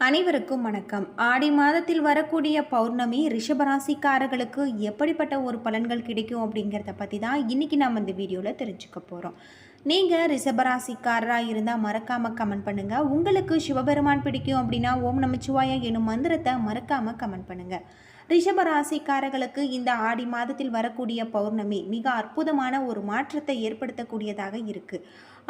அனைவருக்கும் வணக்கம். ஆடி மாதத்தில் வரக்கூடிய பௌர்ணமி ரிஷபராசிக்காரர்களுக்கு எப்படிப்பட்ட ஒரு பலன்கள் கிடைக்கும் அப்படிங்கிறத பற்றி தான் இன்றைக்கி நம்ம இந்த வீடியோவில் தெரிஞ்சுக்க போகிறோம் நீங்கள் ரிஷபராசிக்காரராக இருந்தால் மறக்காமல் கமெண்ட் பண்ணுங்கள் உங்களுக்கு சிவபெருமான் பிடிக்கும் அப்படின்னா ஓம் நமச்சிவாயா எனும் மந்திரத்தை மறக்காமல் கமெண்ட் பண்ணுங்கள் ரிஷபராசிக்காரர்களுக்கு இந்த ஆடி மாதத்தில் வரக்கூடிய பௌர்ணமி மிக அற்புதமான ஒரு மாற்றத்தை ஏற்படுத்தக்கூடியதாக இருக்குது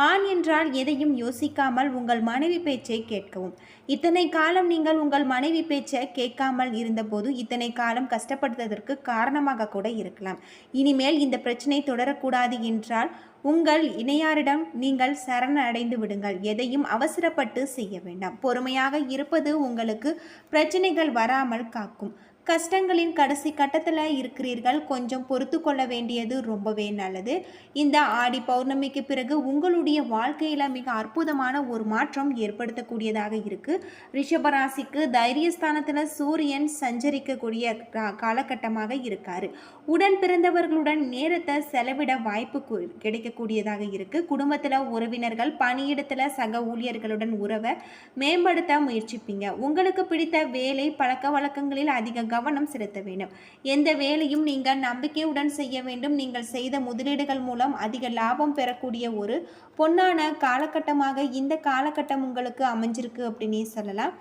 ஆண் என்றால் எதையும் யோசிக்காமல் உங்கள் மனைவி பேச்சை கேட்கவும். இத்தனை காலம் நீங்கள் உங்கள் மனைவி பேச்சை கேட்காமல் இருந்தபோது இத்தனை காலம் கஷ்டப்படுவதற்கு காரணமாக கூட இருக்கலாம். இனிமேல் இந்த பிரச்சனை தொடரக்கூடாது என்றால் உங்கள் இணையாரிடம் நீங்கள் சரணடைந்து விடுங்கள். எதையும் அவசரப்பட்டு செய்ய வேண்டாம். பொறுமையாக இருப்பது உங்களுக்கு பிரச்சனைகள் வராமல் காக்கும். கஷ்டங்களின் கடைசி கட்டத்தில் இருக்கிறீர்கள். கொஞ்சம் பொறுத்து கொள்ள வேண்டியது ரொம்பவே நல்லது. இந்த ஆடி பௌர்ணமிக்கு பிறகு உங்களுடைய வாழ்க்கையில் மிக அற்புதமான ஒரு மாற்றம் ஏற்படுத்தக்கூடியதாக இருக்குது ரிஷபராசிக்கு தைரியஸ்தானத்தில் சூரியன் சஞ்சரிக்கக்கூடிய கா- காலகட்டமாக இருக்கார். உடன் பிறந்தவர்களுடன் நேரத்தை செலவிட வாய்ப்பு கிடைக்கக்கூடியதாக இருக்குது குடும்பத்தில் உறவினர்கள் பணியிடத்தில் சக ஊழியர்களுடன் உறவை மேம்படுத்த முயற்சிப்பீங்க. உங்களுக்கு பிடித்த வேலை பழக்க வழக்கங்களில் அதிக கவனம் செலுத்த வேண்டும். எந்த வேலையும் நீங்கள் நம்பிக்கையுடன் செய்ய வேண்டும். நீங்கள் செய்த முதலீடுகள் மூலம் அதிக லாபம் பெறக்கூடிய ஒரு பொன்னான காலகட்டமாக இந்த காலகட்டம் உங்களுக்கு அமைஞ்சிருக்கு அப்படின்னே சொல்லலாம்.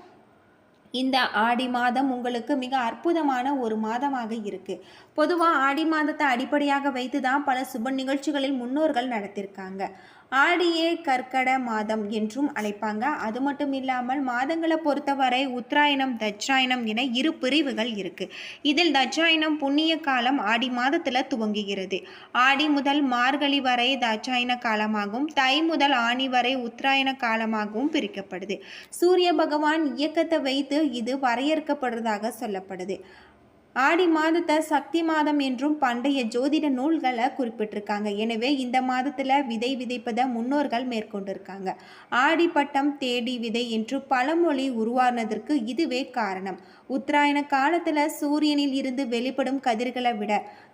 இந்த ஆடி மாதம் உங்களுக்கு மிக அற்புதமான ஒரு மாதமாக இருக்குது பொதுவாக ஆடி மாதத்தை அடிப்படையாக வைத்து தான் பல சுப நிகழ்ச்சிகளில் முன்னோர்கள் நடத்தியிருக்காங்க ஆடியே கற்கட மாதம் என்றும் அழைப்பாங்க. அது மட்டும் இல்லாமல் மாதங்களை பொறுத்தவரை உத்தராயணம் தட்சாயணம் என இரு பிரிவுகள் இருக்கு. இதில் தட்சாயணம் புண்ணிய காலம் ஆடி மாதத்தில் துவங்குகிறது. ஆடி முதல் மார்கழி வரை தட்சாயண காலமாகவும் தை முதல் ஆணி வரை உத்தராயண காலமாகவும் பிரிக்கப்படுது. சூரிய பகவான் இயக்கத்தை வைத்து இது வரையறுக்கப்படுறதாக சொல்லப்படுது. ஆடி மாதத்தை சக்தி மாதம் என்றும் பண்டைய ஜோதிட நூல்களை குறிப்பிட்டிருக்காங்க. எனவே இந்த மாதத்தில் விதை விதைப்பதை முன்னோர்கள் மேற்கொண்டிருக்காங்க. ஆடி பட்டம் தேடி விதை என்று பழமொழி உருவானதற்கு இதுவே காரணம். உத்தராயண காலத்தில் சூரியனில் இருந்து வெளிப்படும் கதிர்களை விட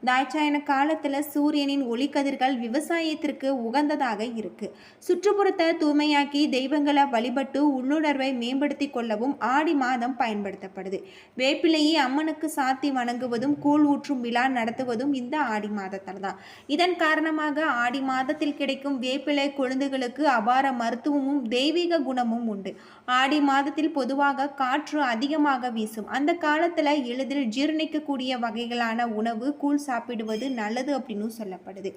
தாய்ச்சாயன காலத்தில் சூரியனின் ஒளிக்கதிர்கள் விவசாயத்திற்கு உகந்ததாக இருக்கு. சுற்றுப்புறத்தை தூய்மையாக்கி தெய்வங்களை வழிபட்டு உள்ளுணர்வை மேம்படுத்தி கொள்ளவும் ஆடி மாதம் பயன்படுத்தப்படுது. வேப்பிலையை அம்மனுக்கு சாத்தி வணங்குவதும் கூழ் ஊற்றும் விழா நடத்துவதும் இந்த ஆடி மாதத்தில் தான் இதன் காரணமாக ஆடி மாதத்தில் கிடைக்கும் வேப்பிலை கொழுந்துகளுக்கு அபார மருத்துவமும் தெய்வீக குணமும் உண்டு. ஆடி மாதத்தில் பொதுவாக காற்று அதிகமாக வீசும். அந்த காலத்தில் எளிதில் ஜீரணிக்கக்கூடிய வகைகளான உணவு கூழ் சாப்பிடுவது நல்லது அப்படின்னு சொல்லப்படுது.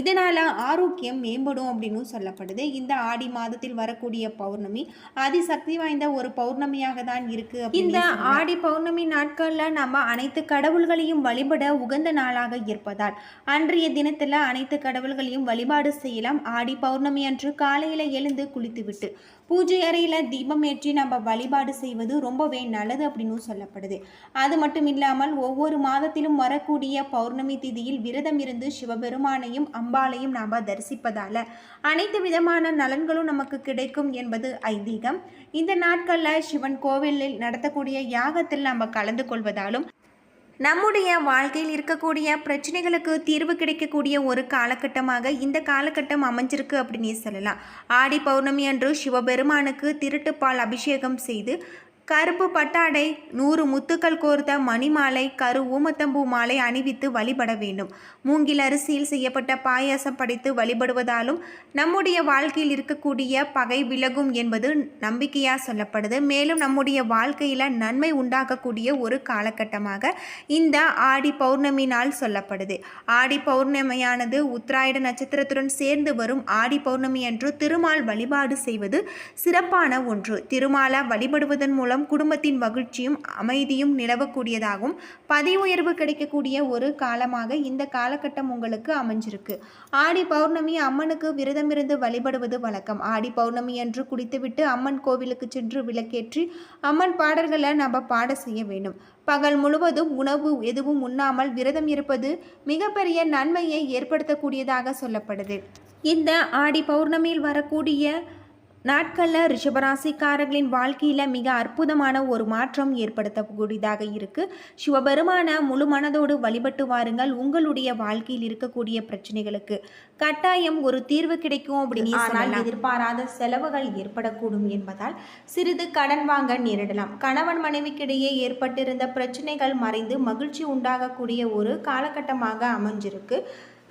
இதனால் ஆரோக்கியம் மேம்படும் அப்படின்னு சொல்லப்படுது. இந்த ஆடி மாதத்தில் வரக்கூடிய பௌர்ணமி அதிசக்தி வாய்ந்த ஒரு பௌர்ணமியாக தான் இருக்கு இந்த ஆடி பௌர்ணமி நாட்களில் நம்ம அனைத்து கடவுள்களையும் வழிபட உகந்த நாளாக இருப்பதால் அன்றைய தினத்தில் அனைத்து கடவுள்களையும் வழிபாடு செய்யலாம். ஆடி பௌர்ணமி அன்று காலையில் எழுந்து குளித்துவிட்டு பூஜை அறையில் தீபம் ஏற்றி நம்ம வழிபாடு செய்வது ரொம்பவே நல்லது அப்படின்னு சொல்லப்படுது. அது மட்டும் இல்லாமல் ஒவ்வொரு மாதத்திலும் வரக்கூடிய பௌர்ணமி திதியில் விரதம் இருந்து சிவபெருமானையும் அம்பாளையும் நாம் தரிசிப்பதால் அனைத்து விதமான நலன்களும் நமக்கு கிடைக்கும் என்பது ஐதீகம். இந்த நாட்களில் சிவன் கோவிலில் நடத்தக்கூடிய யாகத்தில் நாம் கலந்து கொள்வதாலும் நம்முடைய வாழ்க்கையில் இருக்கக்கூடிய பிரச்சனைகளுக்கு தீர்வு கிடைக்கக்கூடிய ஒரு காலகட்டமாக இந்த காலகட்டம் அமைஞ்சிருக்கு அப்படின்னு சொல்லலாம். ஆடி பௌர்ணமி அன்று சிவபெருமானுக்கு திருட்டுப்பால் அபிஷேகம் செய்து கருப்பு பட்டாடை நூறு முத்துக்கள் கோர்த்த மணிமாலை கரு ஊமத்தம்பூ மாலை அணிவித்து வழிபட வேண்டும். மூங்கில் அரிசியில் செய்யப்பட்ட பாயாசம் படைத்து வழிபடுவதாலும் நம்முடைய வாழ்க்கையில் இருக்கக்கூடிய பகை விலகும் என்பது நம்பிக்கையாக சொல்லப்படுது. மேலும் நம்முடைய வாழ்க்கையில் நன்மை உண்டாக்கக்கூடிய ஒரு காலகட்டமாக இந்த ஆடி பௌர்ணமி நாள் சொல்லப்படுது. ஆடி பௌர்ணமியானது உத்திராயட நட்சத்திரத்துடன் சேர்ந்து வரும் ஆடி பௌர்ணமி அன்று திருமால் வழிபாடு செய்வது சிறப்பான ஒன்று. திருமாலை வழிபடுவதன் மூலம் குடும்பத்தின் மகிழ்ச்சியும் அமைதியும் நிலவக்கூடியதாகவும் பதவி உயர்வு கிடைக்கக்கூடிய ஒரு காலமாக இந்த காலகட்டம் உங்களுக்கு அமைஞ்சிருக்கு. ஆடி பௌர்ணமி அம்மனுக்கு விரதமிருந்து வழிபடுவது வழக்கம். ஆடி பௌர்ணமி அன்று குடித்துவிட்டு அம்மன் கோவிலுக்கு சென்று விளக்கேற்றி அம்மன் பாடல்களை நம்ம பாட செய்ய வேண்டும். பகல் முழுவதும் உணவு எதுவும் உண்ணாமல் விரதம் இருப்பது மிகப்பெரிய நன்மையை ஏற்படுத்தக்கூடியதாக சொல்லப்படுது. இந்த ஆடி பௌர்ணமியில் வரக்கூடிய நாட்களில் ரிஷபராசிக்காரர்களின் வாழ்க்கையில் மிக அற்புதமான ஒரு மாற்றம் ஏற்படுத்தக்கூடியதாக இருக்கு. சிவபெருமான முழு மனதோடு வழிபட்டு வாருங்கள். உங்களுடைய வாழ்க்கையில் இருக்கக்கூடிய பிரச்சனைகளுக்கு கட்டாயம் ஒரு தீர்வு கிடைக்கும் அப்படின்னு ஆனால் எதிர்பாராத செலவுகள் ஏற்படக்கூடும் என்பதால் சிறிது கடன் வாங்க நேரிடலாம். கணவன் மனைவிக்கிடையே ஏற்பட்டிருந்த பிரச்சனைகள் மறைந்து மகிழ்ச்சி உண்டாகக்கூடிய ஒரு காலகட்டமாக அமைஞ்சிருக்கு.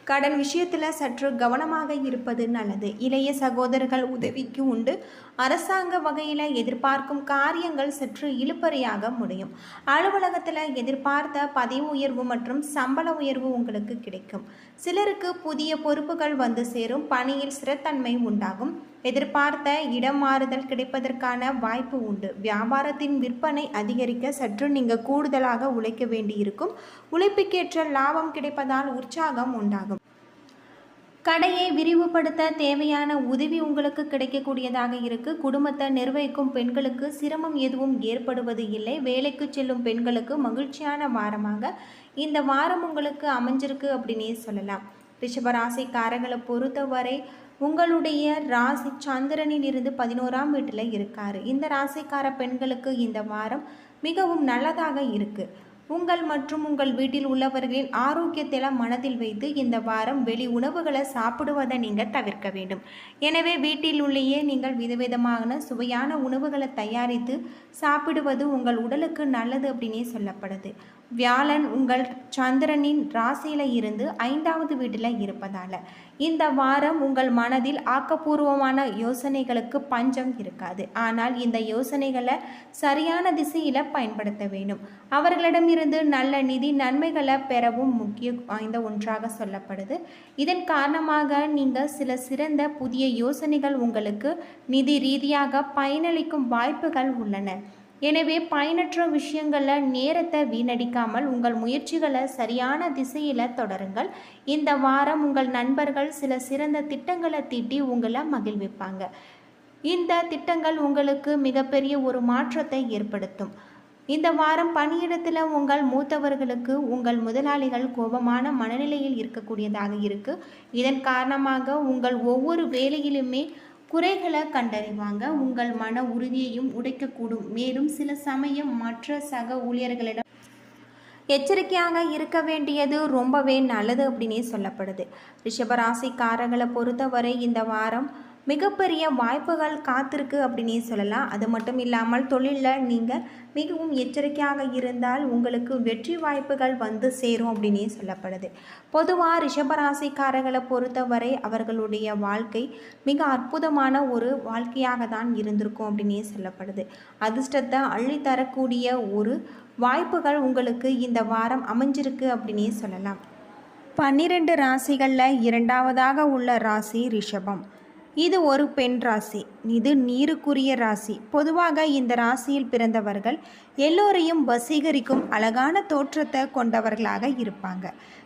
கடன் விஷயத்தில் சற்று கவனமாக இருப்பது நல்லது. இளைய சகோதரர்கள் உதவிக்கு உண்டு. அரசாங்க வகையில் எதிர்பார்க்கும் காரியங்கள் சற்று இழுப்பறையாக முடியும். அலுவலகத்தில் எதிர்பார்த்த பதவி உயர்வு மற்றும் சம்பள உயர்வு உங்களுக்கு கிடைக்கும். சிலருக்கு புதிய பொறுப்புகள் வந்து சேரும். பணியில் ஸ்திரத்தன்மை உண்டாகும். எதிர்பார்த்த இடம் மாறுதல் கிடைப்பதற்கான வாய்ப்பு உண்டு. வியாபாரத்தின் விற்பனை அதிகரிக்க சற்று நீங்கள் கூடுதலாக உழைக்க வேண்டியிருக்கும். உழைப்புக்கேற்ற லாபம் கிடைப்பதால் உற்சாகம் உண்டாகும். கடையை விரிவுபடுத்த தேவையான உதவி உங்களுக்கு கிடைக்கக்கூடியதாக இருக்கு. குடும்பத்தை நிர்வகிக்கும் பெண்களுக்கு சிரமம் எதுவும் ஏற்படுவது இல்லை. வேலைக்கு செல்லும் பெண்களுக்கு மகிழ்ச்சியான வாரமாக இந்த வாரம் உங்களுக்கு அமைஞ்சிருக்கு அப்படின்னே சொல்லலாம். ரிஷபராசிக்காரங்களை பொறுத்தவரை உங்களுடைய ராசி சந்திரனில் இருந்து பதினோராம் வீட்டில் இருக்கார். இந்த ராசிக்கார பெண்களுக்கு இந்த வாரம் மிகவும் நல்லதாக இருக்குது உங்கள் மற்றும் உங்கள் வீட்டில் உள்ளவர்களின் ஆரோக்கியத்தில் மனதில் வைத்து இந்த வாரம் வெளி உணவுகளை சாப்பிடுவதை நீங்கள் தவிர்க்க வேண்டும். எனவே வீட்டில் உள்ளேயே நீங்கள் விதவிதமான சுவையான உணவுகளை தயாரித்து சாப்பிடுவது உங்கள் உடலுக்கு நல்லது அப்படின்னே சொல்லப்படுது. வியாழன் உங்கள் சந்திரனின் ராசியில் இருந்து ஐந்தாவது வீட்டில் இருப்பதால். இந்த வாரம் உங்கள் மனதில் ஆக்கப்பூர்வமான யோசனைகளுக்கு பஞ்சம் இருக்காது. ஆனால் இந்த யோசனைகளை சரியான திசையில் பயன்படுத்த வேண்டும். அவர்களிடமிருந்து நல்ல நிதி நன்மைகளை பெறவும் முக்கிய வாய்ந்த ஒன்றாக சொல்லப்படுது. இதன் காரணமாக நீங்கள் சில சிறந்த புதிய யோசனைகள் உங்களுக்கு நிதி ரீதியாக பயனளிக்கும் வாய்ப்புகள் உள்ளன. எனவே பயனற்ற விஷயங்களில் நேரத்தை வீணடிக்காமல் உங்கள் முயற்சிகளை சரியான திசையில் தொடருங்கள். இந்த வாரம் உங்கள் நண்பர்கள் சில சிறந்த திட்டங்களை தீட்டி உங்களை மகிழ்விப்பாங்க. இந்த திட்டங்கள் உங்களுக்கு மிகப்பெரிய ஒரு மாற்றத்தை ஏற்படுத்தும். இந்த வாரம் பணியிடத்தில் உங்கள் மூத்தவர்களுக்கு உங்கள் முதலாளிகள் கோபமான மனநிலையில் இருக்கக்கூடியதாக இருக்குது இதன் காரணமாக உங்கள் ஒவ்வொரு வேலையிலுமே குறைகளை கண்டறிவாங்க. உங்கள் மன உறுதியையும் உடைக்கக்கூடும். மேலும் சில சமயம் மற்ற சக ஊழியர்களிடம் எச்சரிக்கையாக இருக்க வேண்டியது ரொம்பவே நல்லது அப்படின்னே சொல்லப்படுது. ரிஷபராசிக்காரர்களை பொறுத்தவரை இந்த வாரம் மிகப்பெரிய வாய்ப்புகள் காத்திருக்கு அப்படின்னே சொல்லலாம். அது மட்டும் இல்லாமல் தொழிலில் நீங்கள் மிகவும் எச்சரிக்கையாக இருந்தால் உங்களுக்கு வெற்றி வாய்ப்புகள் வந்து சேரும் அப்படின்னே சொல்லப்படுது. பொதுவாக ரிஷபராசிக்காரர்களை பொறுத்தவரை அவர்களுடைய வாழ்க்கை மிக அற்புதமான ஒரு வாழ்க்கையாக தான் இருந்திருக்கும் அப்படின்னே சொல்லப்படுது. அதிர்ஷ்டத்தை அள்ளித்தரக்கூடிய ஒரு வாய்ப்புகள் உங்களுக்கு இந்த வாரம் அமைஞ்சிருக்கு அப்படின்னே சொல்லலாம். பன்னிரெண்டு ராசிகளில் இரண்டாவதாக உள்ள ராசி ரிஷபம். இது ஒரு பெண் ராசி. இது நீருக்குரிய ராசி. பொதுவாக இந்த ராசியில் பிறந்தவர்கள் எல்லோரையும் வசீகரிக்கும் அழகான தோற்றத்தை கொண்டவர்களாக இருப்பாங்க.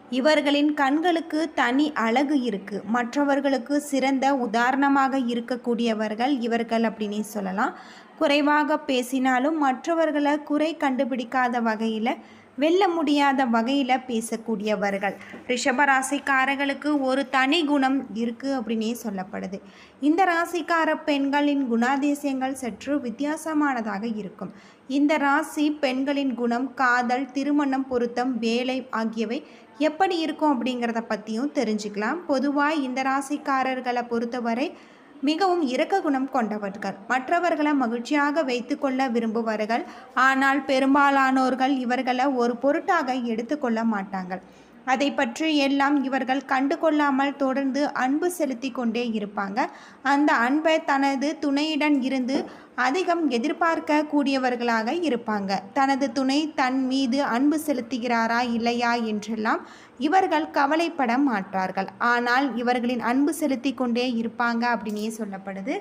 இவர்களின் கண்களுக்கு தனி அழகு இருக்கு. மற்றவர்களுக்கு சிறந்த உதாரணமாக இருக்கக்கூடியவர்கள் இவர்கள் அப்படின்னு சொல்லலாம். குறைவாக பேசினாலும் மற்றவர்களை குறை கண்டுபிடிக்காத வகையில் வெல்ல முடியாத வகையில் பேசக்கூடியவர்கள். ரிஷபராசிக்காரர்களுக்கு ஒரு தனி குணம் இருக்குது அப்படின்னே சொல்லப்படுது. இந்த ராசிக்கார பெண்களின் குணாதிசயங்கள் சற்று வித்தியாசமானதாக இருக்கும். இந்த ராசி பெண்களின் குணம் காதல் திருமணம் பொருத்தம் வேலை ஆகியவை எப்படி இருக்கும் அப்படிங்கிறத பற்றியும் தெரிஞ்சுக்கலாம். பொதுவாக இந்த ராசிக்காரர்களை பொறுத்தவரை மிகவும் இரக்க குணம் கொண்டவர்கள். மற்றவர்களை மகிழ்ச்சியாக வைத்துக்கொள்ள விரும்புவார்கள். ஆனால் பெரும்பாலானோர்கள் இவர்களை ஒரு பொருட்டாக எடுத்துக்கொள்ள மாட்டார்கள். அதை பற்றி எல்லாம் இவர்கள் கண்டு கொள்ளாமல் தொடர்ந்து அன்பு செலுத்தி கொண்டே இருப்பாங்க. அந்த அன்பை தனது துணையுடன் இருந்து அதிகம் எதிர்பார்க்க கூடியவர்களாக இருப்பாங்க. தனது துணை தன் மீது அன்பு செலுத்துகிறாரா இல்லையா என்றெல்லாம் இவர்கள் கவலைப்பட மாட்டார்கள். ஆனால் இவர்களின் அன்பு செலுத்தி கொண்டே இருப்பாங்க அப்படின்னே சொல்லப்படுது.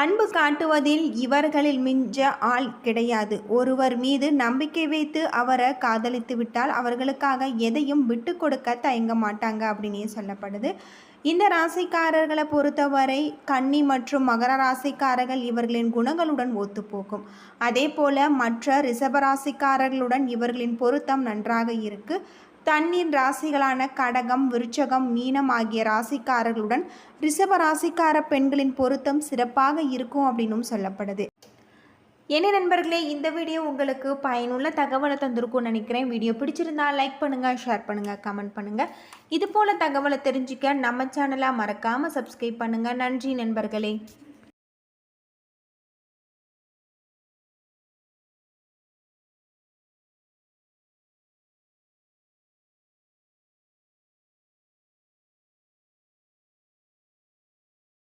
அன்பு காட்டுவதில் இவர்களில் மிஞ்ச ஆள் கிடையாது. ஒருவர் மீது நம்பிக்கை வைத்து அவரை காதலித்து விட்டால் அவர்களுக்காக எதையும் விட்டு கொடுக்க தயங்க மாட்டாங்க அப்படின்னே சொல்லப்படுது. இந்த ராசிக்காரர்களை பொறுத்தவரை கன்னி மற்றும் மகர ராசிக்காரர்கள் இவர்களின் குணங்களுடன் ஒத்துப்போகும். அதே போல மற்ற ரிஷபராசிக்காரர்களுடன் இவர்களின் பொருத்தம் நன்றாக இருக்குது தண்ணீர் ராசிகளான கடகம் விருச்சகம் மீனம் ஆகிய ராசிக்காரர்களுடன் ரிஷப ராசிக்கார பெண்களின் பொருத்தம் சிறப்பாக இருக்கும் அப்படின்னும் சொல்லப்படுது. என்ன நண்பர்களே இந்த வீடியோ உங்களுக்கு பயனுள்ள தகவலை தந்திருக்கும்னு நினைக்கிறேன். வீடியோ பிடிச்சிருந்தா லைக் பண்ணுங்கள் ஷேர் பண்ணுங்கள் கமெண்ட் பண்ணுங்கள் இது போல் தகவலை தெரிஞ்சுக்க நம்ம சேனலாக மறக்காமல் சப்ஸ்கிரைப் பண்ணுங்கள் நன்றி நண்பர்களே.